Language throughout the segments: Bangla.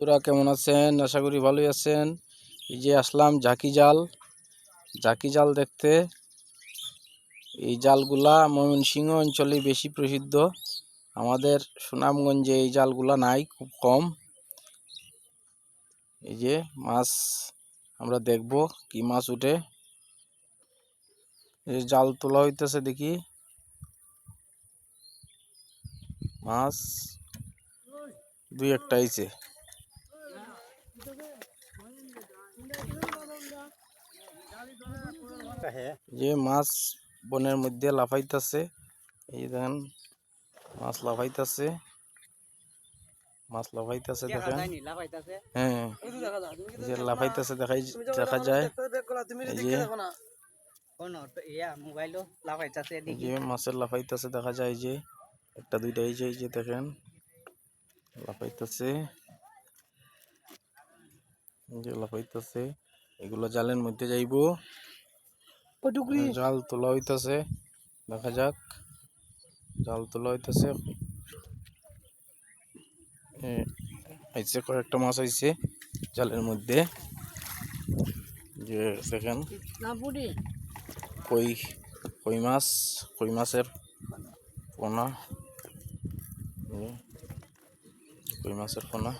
বন্ধুরা, কেমন আছেন? আশা করি ভালোই আছেন। এই যে আসলাম ঝাঁকি জাল। ঝাঁকি জাল দেখতে। এই জালগুলা ময়মনসিংহ অঞ্চলে বেশি প্রসিদ্ধ। আমাদের সুনামগঞ্জে এই জালগুলা নাই, খুব কম। এই যে মাছ আমরা দেখব কি মাছ উঠে। এই জাল তোলা হইতেছে দেখি। মাছ দুই একটা আইছে। যে মাছ বনের মধ্যে লাফাইতেছে এই দেখেন মাছ লাফাইতেছে মাছ লাফাইতেছে দেখেন হ্যাঁ এই যে লাফাইতেছে দেখাই দেখা যায় এই যে এই যে মাছের লাফাইতেছে দেখা যায় এই যে একটা দুইটা এই যে এই যে দেখেন লাফাইতেছে এই যে লাফাইতেছে এগুলো জালের মধ্যে যাইবো। জাল তোলা হইতাছে দেখা যাক। জাল তোলা হইতাছে। এ, আইছে কয়েকটা মাছ আইছে জালের মধ্যে। যে দেখেন কই কই মাছ কই মাছের পোনা? কই মাছের পোনা?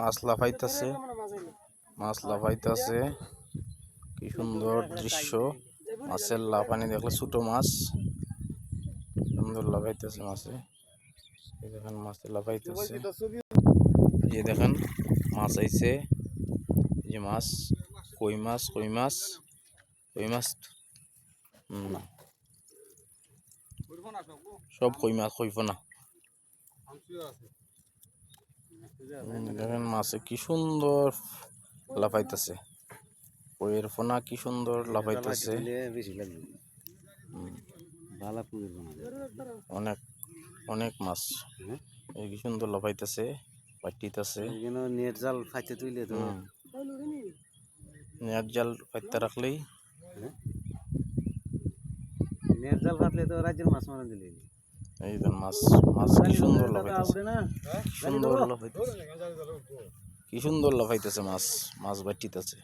মাছ লাফাইতাছে। মাছ লাফাইতেছে। কি সুন্দর দৃশ্য। মাছের লাফানি দেখলে ছোট মাছ। সুন্দর লাফাইতেছে মাছে। দেখেন মাছে লাফাইতেছে। যে দেখেন মাছ আইছে। যে মাছ। কই মাছ কই মাছ? কই মাছ? হুম সব কই মাছ কইব না। দেখেন মাছে কি সুন্দর লাফাইতেছে। কইয়ের ফোনা কি সুন্দর লাফাইতেছে। অনেক অনেক মাছ। এই কি সুন্দর লাফাইতেছে পাটিতেছে নেট জাল ফাইতে তুইলে তো। নেট জাল ফাইতে রাখলেই নেট জাল ফাটলে তো রাজ্যের মাছ মারা দিলে এই যে মাছ মাছ কি সুন্দর লাফাইতেছে। কি সুন্দর লাফাইতেছে। কি সুন্দর লাফাইতেছে মাছ মাছ বাটিতেছে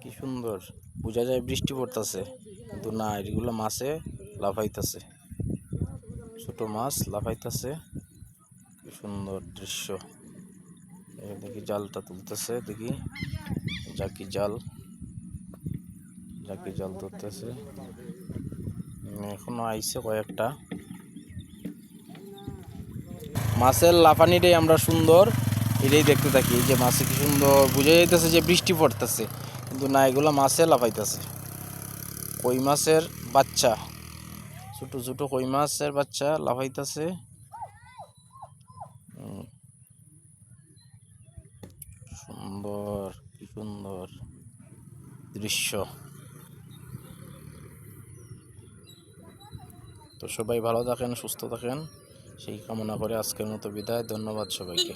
কি সুন্দর। বোঝা যায় বৃষ্টি পড়তেছে কিন্তু না এগুলো মাছে লাফাইতেছে। ছোট মাছ লাফাইতেছে। কি সুন্দর দৃশ্য। এই দেখি জালটা তুলতেছে দেখি। জাকি জাল। জাকি জাল তুলতেছে। উম, এখনও আইছে কয়েকটা। মাছের লাফানিটাই আমরা সুন্দর, এটাই দেখতে থাকি। যে মাছে কি সুন্দর, বোঝা যাইতেছে যে বৃষ্টি পড়তেছে, কিন্তু না, এগুলো মাছে লাফাইতেছে। কই মাছের বাচ্চা? ছোট ছোট কই মাছের বাচ্চা লাফাইতেছে। সুন্দর, কি সুন্দর দৃশ্য। তো সবাই ভালো থাকেন সুস্থ থাকেন। সেই কামনা করে আজকের মতো বিদায়। ধন্যবাদ সবাইকে।